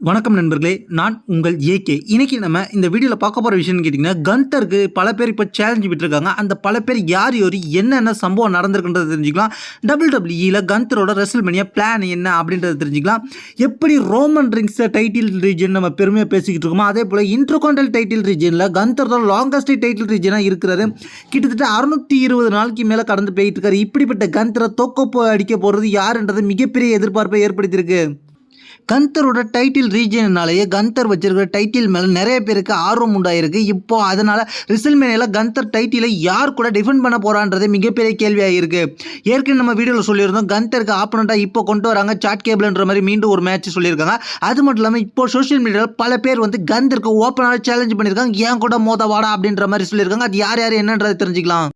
வணக்கம் நண்பர்களே நான் உங்கள் ஏகே. இன்றைக்கி நம்ம இந்த வீடியோவில் பார்க்க போகிற விஷயம்னு கேட்டிங்கன்னா கந்தருக்கு பல பேர் இப்போ சேலஞ்சு விட்டுருக்காங்க. அந்த பல பேர் யார் யார் என்னென்ன சம்பவம் நடந்திருக்குன்றதை தெரிஞ்சுக்கலாம். டபுள் டபிள்யூஇயில் கந்தரோட ரெசல்மனியாக பிளான் என்ன அப்படின்றத தெரிஞ்சுக்கலாம். எப்படி ரோமன் ரிங்ஸை டைட்டில் ரீஜன் நம்ம பெருமையாக பேசிக்கிட்டு இருக்கோமோ அதே போல் இன்டர்காண்டல் டைட்டில் ரீஜனில் கந்தரோட லாங்கஸ்ட் டைட்டில் ரீஜனாக இருக்கிறாரு. கிட்டத்தட்ட அறுநூற்றி இருபது நாளைக்கு மேலே கடந்து போயிட்டு இருக்காரு. இப்படிப்பட்ட கந்தரை தோக்கோ அடிக்க போகிறது யாருன்றது மிகப்பெரிய எதிர்பார்ப்பை ஏற்படுத்தியிருக்கு. கந்தரோட டைட்டில் ரீஜனாலேயே கந்தர் வச்சிருக்கிற டைட்டில் மேலே நிறைய பேருக்கு ஆர்வம் உண்டாயிருக்கு. இப்போ அதனால் ரிசல்மேனியில் கந்தர் டைட்டிலை யார் கூட டிஃபெண்ட் பண்ண போகிறான்றது மிகப்பெரிய கேள்வியாக இருக்குது ஏற்கனவே நம்ம வீடியோவில் சொல்லியிருந்தோம் கந்தருக்கு ஆப்பனண்ட்டாக இப்போ கொண்டு வராங்க சாட் கேபிள்ன்ற மாதிரி மீண்டும் ஒரு மேட்ச் சொல்லியிருக்காங்க. அது மட்டும் இல்லாமல் இப்போ சோஷியல் மீடியாவில் பல பேர் வந்து கந்தருக்கு ஓப்பனாக சேலஞ்ச் பண்ணியிருக்காங்க ஏன் கூட மோத வாடா? அப்படின்ற மாதிரி சொல்லியிருக்காங்க. அது யார் யார் என்னன்றதை தெரிஞ்சுக்கலாம்.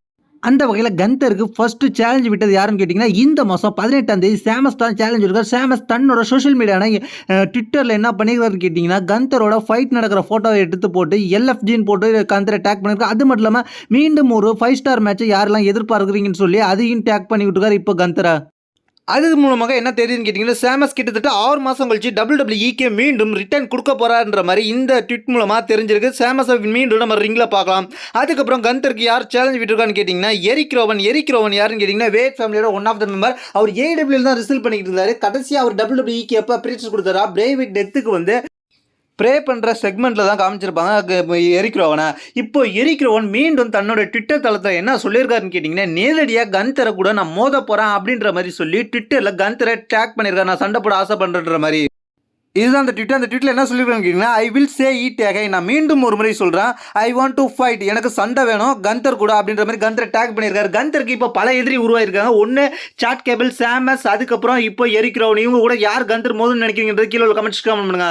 அந்த வகையில் கந்தருக்கு ஃபர்ஸ்ட் சேலஞ்ச் விட்டது யாருன்னு கேட்டிங்கன்னா இந்த மாதம் பதினெட்டாம் தேதி சேமஸ் தான் சேலஞ்ச் இருக்கார் சேமஸ் தன்னோட சோஷியல் மீடியான ட்விட்டரில் என்ன பண்ணியிருக்காருன்னு கேட்டிங்கன்னா கந்தரோட ஃபைட் நடக்கிற ஃபோட்டோவை எடுத்து போட்டு எல்எஃப்ஜின்னு போட்டு கந்தரை டேக் பண்ணியிருக்காரு அது மட்டும் இல்லாமல் மீண்டும் ஒரு ஃபைவ் ஸ்டார் மேட்ச்சை யாரெல்லாம் எதிர்பார்க்குறீங்கன்னு சொல்லி அதையும் டேக் பண்ணி விட்டுருக்காரு இப்போ கந்தரை. அது மூலமாக என்ன தெரியுதுன்னு கேட்டிங்கன்னா சேமஸ் கிட்டத்தட்ட ஆறு மாதம் கழிச்சு டபுள் டபிள்யூஇக்கு மீண்டும் ரிட்டர்ன் கொடுக்க போறாருன்ற மாதிரி இந்த ட்விட் மூலமாக தெரிஞ்சிருக்கு. சேமஸை மீண்டும் நம்ம ரிங்கில் பார்க்கலாம். அதுக்கப்புறம் கந்தருக்கு யார் சேலஞ்ச் விட்டுருக்கான்னு கேட்டிங்கன்னா எரிக் எரிக்ரோவன் எரிக் யாருன்னு கேட்டிங்கன்னா வேட் ஃபேமிலியோட ஒன் ஆஃப் த மெம்பர் அவர் ஏடபிள்யூ தான் ரிசல்ட் பண்ணிக்கிட்டு இருந்தார். கடைசியாக அவர் டபுள் டபிள்யூஇக்கு எப்போ அப்ரேஷன் கொடுத்தாரா? பிரேவிட் டெத்துக்கு வந்து ப்ரே பண்ணுற செக்மெண்ட்டில் தான் காமிச்சிருப்பாங்க. எரிக்கிறவனை இப்போ எரிக்கிறவன் மீண்டும் தன்னோட ட்விட்டர் தளத்தில் என்ன சொல்லியிருக்காருன்னு கேட்டிங்கன்னா நேரடியாக கந்தரை கூட நான் மோத போகிறேன் அப்படின்ற மாதிரி சொல்லி ட்விட்டரில் கந்தரை டேக் பண்ணியிருக்காரு. நான் சண்டை போட ஆசை பண்ணுறன்ற மாதிரி. இதுதான் அந்த ட்விட்டர் அந்த ட்விட்டில் என்ன சொல்லியிருக்காங்க கேட்டிங்கன்னா ஐ வில் சே ஈட் அகை நான் மீண்டும் ஒரு முறை சொல்கிறேன் ஐ வாண்ட் டு ஃபைட் எனக்கு சண்டை வேணும். கந்தர் கூட அப்படின்ற மாதிரி கந்தரை டேக் பண்ணியிருக்காரு. கந்தருக்கு இப்போ பல எதிரி உருவாயிருக்காங்க. ஒன்று சாட் கேபிள் சாமஸ் அதுக்கப்புறம் இப்போ எரிக்கிறவன் இவங்க கூட யார் கந்தர் மோதுன்னு நினைக்கிறீங்கன்றது கீழே கமெண்ட்ஸ் கமெண்ட் பண்ணுங்க.